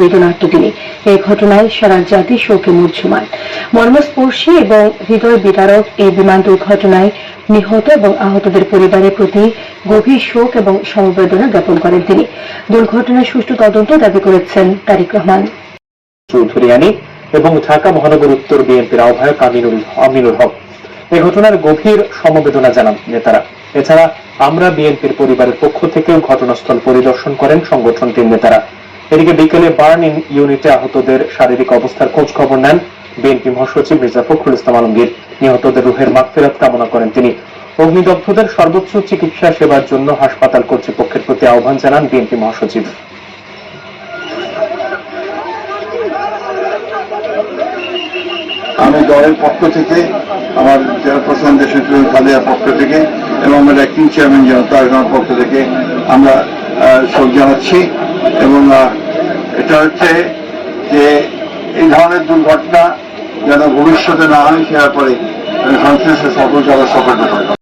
বেদনার্ত তিনি এই ঘটনায় সারা জাতি শোকে মূর্ছমান মর্মস্পর্শী এবং হৃদয় বিদারক এই বিমান দুর্ঘটনায় নিহত এবং আহতদের পরিবারের প্রতি গভীর শোক এবং সমবেদনা জ্ঞাপন করেন তিনি। দুর্ঘটনার সুষ্ঠু তদন্ত দাবি করেছেন তারিক রহমান। চৌধুরিয়ানি এবং ঢাকা মহানগর উত্তর বিএনপির আহ্বায়ক আমিনুল আমিনুল হক। এই ঘটনার গভীর সমবেদনা জানান নেতারা। এছাড়া আমরা বিএনপির পরিবারের পক্ষ থেকেও ঘটনাস্থল পরিদর্শন করেন সংগঠনটির নেতারা। এদিকে বিকেলে বার্ন ইন ইউনিটে আহতদের শারীরিক অবস্থার খোঁজ খবর নেন বিএনপি মহাসচিব মির্জা ফখরুল ইসলাম আলমগীর। নিহতদের রুহের মাগফিরাত কামনা করেন তিনি। অগ্নিদগ্ধদের সর্বোচ্চ চিকিৎসা সেবার জন্য হাসপাতাল কর্তৃপক্ষের প্রতি আহ্বান জানান বিএনপি মহাসচিব। আমি দলের পক্ষ থেকে, আমার চেয়ারপারসন দেশের খালিয়ার পক্ষ থেকে এবং আমার অ্যাক্টিং চেয়ারম্যান জনতার পক্ষ থেকে আমরা শোক জানাচ্ছি। এবং এটা হচ্ছে যে এই ধরনের দুর্ঘটনা যেন ভবিষ্যতে না হয়, সে ব্যাপারে সংশ্লিষ্ট সকল যারা থাকবে।